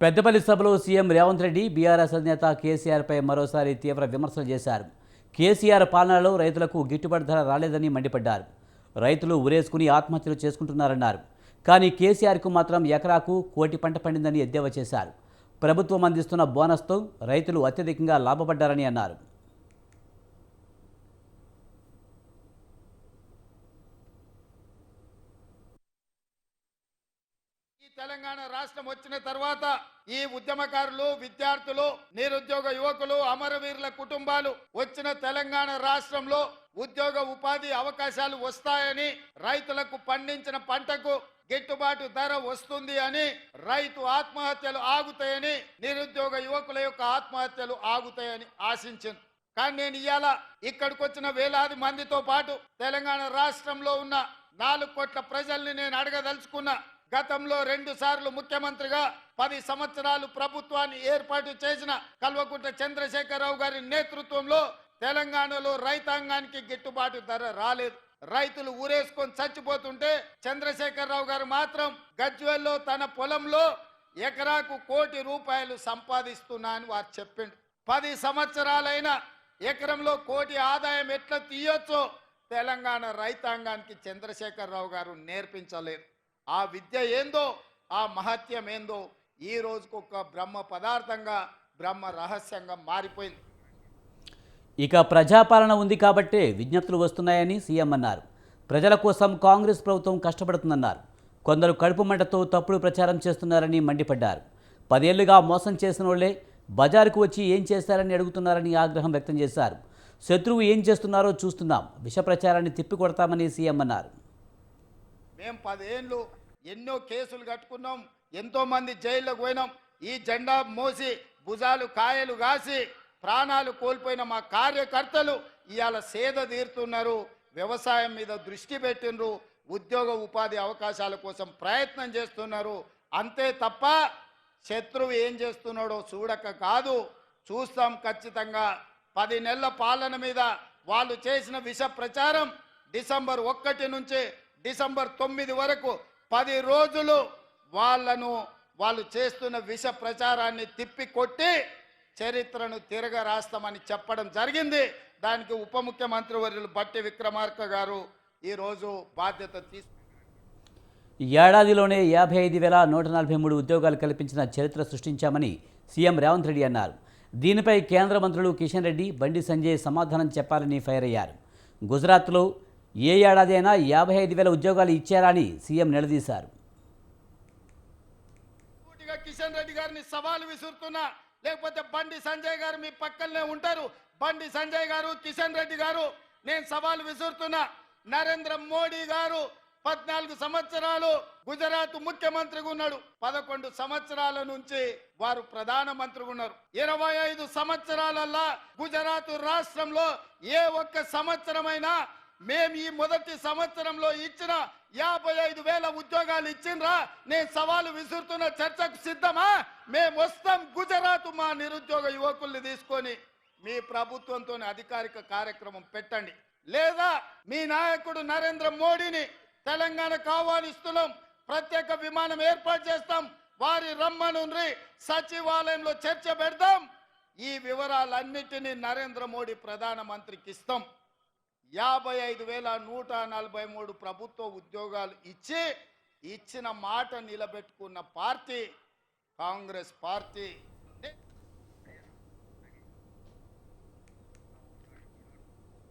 పెద్దపల్లి సభలో CM Revanth Reddy BRS అధినేత కేసీఆర్పై మరోసారి తీవ్ర విమర్శలు చేశారు. కేసీఆర్ పాలనలో రైతులకు గిట్టుబాటు ధర రాలేదని మండిపడ్డారు. రైతులు ఉరేసుకుని ఆత్మహత్యలు చేసుకుంటున్నారన్నారు. కానీ కేసీఆర్కు మాత్రం ఎకరాకు కోటి పంట పండిందని ఎద్దేవా చేశారు. ప్రభుత్వం అందిస్తున్న బోనస్తో రైతులు అత్యధికంగా లాభపడ్డారని అన్నారు. తెలంగాణ రాష్ట్రం వచ్చిన తర్వాత ఈ ఉద్యమకారులు విద్యార్థులు నిరుద్యోగ యువకులు అమరవీరుల కుటుంబాలు వచ్చిన తెలంగాణ రాష్ట్రంలో ఉద్యోగ ఉపాధి అవకాశాలు వస్తాయని రైతులకు పండించిన పంటకు గిట్టుబాటు ధర వస్తుంది అని రైతు ఆత్మహత్యలు ఆగుతాయని నిరుద్యోగ యువకుల యొక్క ఆత్మహత్యలు ఆగుతాయని ఆశించింది. కానీ నేను ఇవాళ ఇక్కడికి వచ్చిన వేలాది మందితో పాటు తెలంగాణ రాష్ట్రంలో ఉన్న నాలుగు కోట్ల ప్రజల్ని నేను అడగదలుచుకున్నా. గతంలో రెండు సార్లు ముఖ్యమంత్రిగా పది సంవత్సరాలు ప్రభుత్వాన్ని ఏర్పాటు చేసిన కల్వకుంట్ల చంద్రశేఖరరావు గారి నేతృత్వంలో తెలంగాణలో రైతాంగానికి గిట్టుబాటు ధర రాలేదు. రైతులు ఊరేసుకొని చచ్చిపోతుంటే చంద్రశేఖరరావు గారు మాత్రం గజ్వేల్లో తన పొలంలో ఎకరాకు కోటి రూపాయలు సంపాదిస్తున్నా అని వారు చెప్పిండు పది సంవత్సరాలైన ఎకరంలో కోటి ఆదాయం ఎట్లా తీయొచ్చో తెలంగాణ రైతాంగానికి చంద్రశేఖరరావు గారు నేర్పించలేదు. ఆ విద్య ఏందో ఆ మహత్యం ఏందో ఈ రోజుకు ఒక బ్రహ్మ పదార్థంగా బ్రహ్మ రహస్యంగా మారిపోయింది. ఇక ప్రజాపాలన ఉంది కాబట్టే విజ్ఞప్తులు వస్తున్నాయని సీఎం అన్నారు. ప్రజల కోసం కాంగ్రెస్ ప్రభుత్వం కష్టపడుతుందన్నారు. కొందరు కడుపు మంటతో తప్పుడు ప్రచారం చేస్తున్నారని మండిపడ్డారు. పదేళ్ళుగా మోసం చేసిన వాళ్ళే బజారుకు వచ్చి ఏం చేస్తారని అడుగుతున్నారని ఆగ్రహం వ్యక్తం చేశారు. శత్రువు ఏం చేస్తున్నారో చూస్తున్నాం. విష ప్రచారాన్ని తిప్పికొడతామని సీఎం అన్నారు. మేము పదేళ్ళు ఎన్నో కేసులు కట్టుకున్నాం ఎంతోమంది జైల్లోకి పోయినాం. ఈ జెండా మోసి భుజాలు కాయలు కాసి ప్రాణాలు కోల్పోయిన మా కార్యకర్తలు ఇవాళ సేద తీరుతున్నారు. వ్యవసాయం మీద దృష్టి పెట్టిండ్రు. ఉద్యోగ ఉపాధి అవకాశాల కోసం ప్రయత్నం చేస్తున్నారు. అంతే తప్ప శత్రువు ఏం చేస్తున్నాడో చూడక కాదు. చూస్తాం ఖచ్చితంగా. పది నెలల పాలన మీద వాళ్ళు చేసిన విష ప్రచారం డిసెంబర్ ఒకటి నుంచి డిసెంబర్ తొమ్మిది వరకు పది రోజులు వాళ్ళను వాళ్ళు చేస్తున్న విష ప్రచారాన్ని తిప్పికొట్టి చరిత్రను తిరగ రాస్తామని చెప్పడం జరిగింది. దానికి ఉప ముఖ్యమంత్రి వర్యులు బట్టి విక్రమార్క గారు ఈరోజు బాధ్యత తీసుకు ఏడాదిలోనే యాభై ఐదు వేల నూట నలభై మూడు ఉద్యోగాలు కల్పించిన చరిత్ర సృష్టించామని సీఎం రేవంత్ రెడ్డి అన్నారు. దీనిపై కేంద్ర మంత్రులు కిషన్ రెడ్డి బండి సంజయ్ సమాధానం చెప్పాలని ఫైర్ అయ్యారు. గుజరాత్లో ఏ ఏడాది అయినా యాభై ఐదు వేల ఉద్యోగాలు ఇచ్చారని సీఎం నిలదీశారు. కిషన్ రెడ్డి గారిని సవాలు విసురుతున్నా లేకపోతే బండి సంజయ్ గారు మీ పక్కనే ఉంటారు. బండి సంజయ్ గారు కిషన్ రెడ్డి గారు నేను సవాలు విసురుతున్నా. నరేంద్ర మోడీ గారు పద్నాలుగు సంవత్సరాలు గుజరాత్ ముఖ్యమంత్రిగా ఉన్నాడు. పదకొండు సంవత్సరాల నుంచి వారు ప్రధానమంత్రిగా ఉన్నారు. ఇరవై ఐదు సంవత్సరాలల్లా గుజరాత్ రాష్ట్రంలో ఏ ఒక్క సంవత్సరమైనా మేము ఈ మొదటి సంవత్సరంలో ఇచ్చిన యాభై ఐదు వేల ఉద్యోగాలు ఇచ్చిండ్రా. నేను సవాలు విసురుతున్న చర్చకు సిద్ధమా? మేము వస్తాం గుజరాత్ మా నిరుద్యోగ యువకుల్ని తీసుకొని. మీ ప్రభుత్వంతో అధికారిక కార్యక్రమం పెట్టండి. లేదా మీ నాయకుడు నరేంద్ర మోడీని తెలంగాణ కావాలిస్తున్నాం. ప్రత్యేక విమానం ఏర్పాటు చేస్తాం. వారి రమ్మనుండ్రి సచివాలయంలో చర్చ పెడదాం ఈ వివరాలన్నిటినీ నరేంద్ర మోడీ ప్రధానమంత్రికి ఇస్తాం. యాభై ఐదు వేల నూట నలభై మూడు ప్రభుత్వ ఉద్యోగాలు ఇచ్చి ఇచ్చిన మాట నిలబెట్టుకున్న పార్టీ కాంగ్రెస్ పార్టీ.